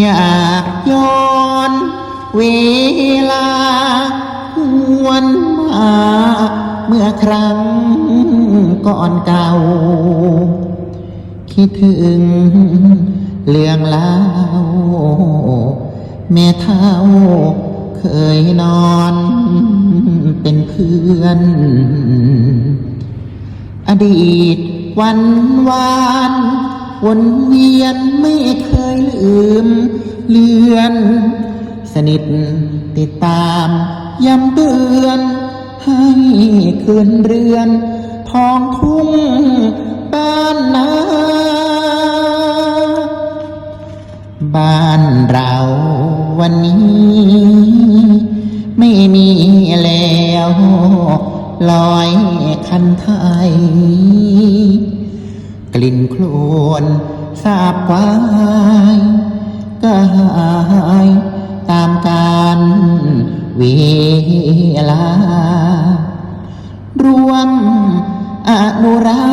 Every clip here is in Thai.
อยากย้อนเวลาหวนมาเมื่อครั้งก่อนเก่า คิดถึงเรื่องเล่าแม่เท่าเคยนอนเป็นเพื่อน อดีตวันวาน วนเวียนไม่เคยลืมเลือน สนิทติดตามย้ำเตือน ให้คืนเรือน ทองทุ่งบ้านนาบ้านเราวันนี้ ไม่มีแล้วลอยคันไทย กลิ่นโคลนสาบควายก็หายตามการเวลา รวมอนุรา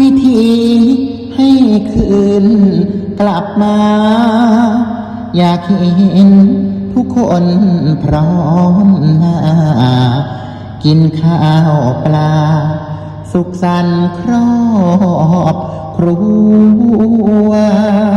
วิธีให้คืนกลับมา อยากเห็นทุกคนพร้อมหน้า กินข้าวปลา สุขสันต์ครอบครัว